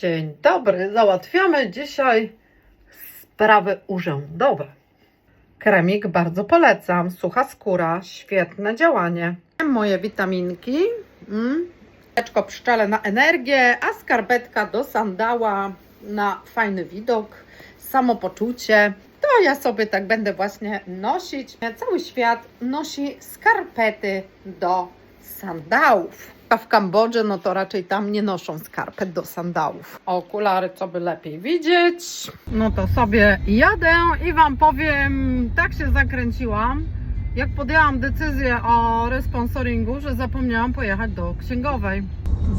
Dzień dobry, załatwiamy dzisiaj sprawy urzędowe. Kremik bardzo polecam, sucha skóra, świetne działanie. Moje witaminki, mm. Teczko pszczele na energię, a skarpetka do sandała na fajny widok, samopoczucie. To ja sobie tak będę właśnie nosić. Cały świat nosi skarpety do sandałów. A w Kambodży, no to raczej tam nie noszą skarpet do sandałów. Okulary, co by lepiej widzieć. No to sobie jadę i Wam powiem, tak się zakręciłam, jak podjęłam decyzję o responsoringu, że zapomniałam pojechać do księgowej.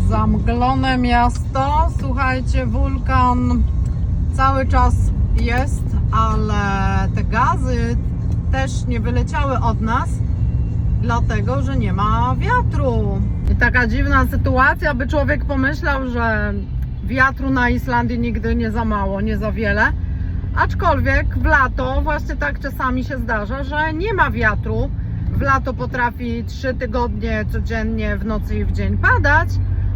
Zamglone miasto, słuchajcie, wulkan cały czas jest, ale te gazy też nie wyleciały od nas dlatego, że nie ma wiatru. I taka dziwna sytuacja, by człowiek pomyślał, że wiatru na Islandii nigdy nie za mało, nie za wiele. Aczkolwiek w lato właśnie tak czasami się zdarza, że nie ma wiatru. W lato potrafi trzy tygodnie codziennie w nocy i w dzień padać,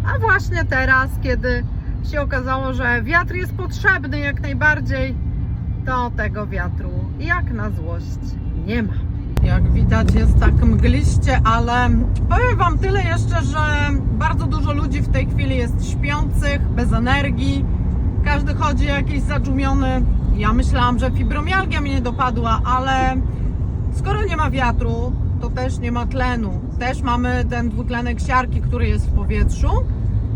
a właśnie teraz, kiedy się okazało, że wiatr jest potrzebny jak najbardziej, to tego wiatru jak na złość nie ma. Jak widać jest tak mgliście, ale powiem Wam tyle jeszcze, że bardzo dużo ludzi w tej chwili jest śpiących, bez energii. Każdy chodzi jakiś zadżumiony. Ja myślałam, że fibromialgia mnie dopadła, ale skoro nie ma wiatru, to też nie ma tlenu. Też mamy ten dwutlenek siarki, który jest w powietrzu.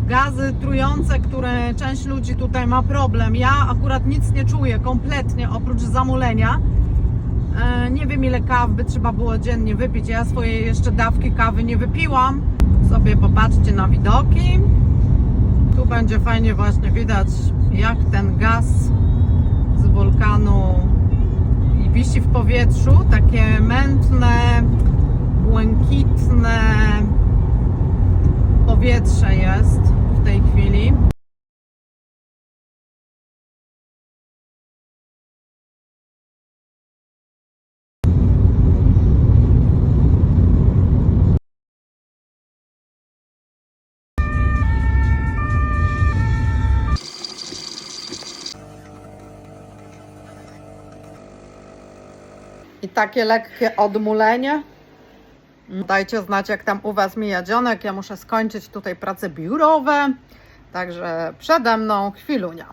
Gazy trujące, które część ludzi tutaj ma problem. Ja akurat nic nie czuję kompletnie, oprócz zamulenia. E, Nie wiem ile kaw by trzeba było dziennie wypić. Ja swojej jeszcze dawki kawy nie wypiłam. Sobie popatrzcie na widoki. Tu będzie fajnie właśnie widać jak ten gaz z wulkanu i wisi w powietrzu. Takie mętne, błękitne I takie lekkie odmulenie. Dajcie znać, jak tam u Was mija dzionek. Ja muszę skończyć tutaj prace biurowe. Także przede mną chwilunia.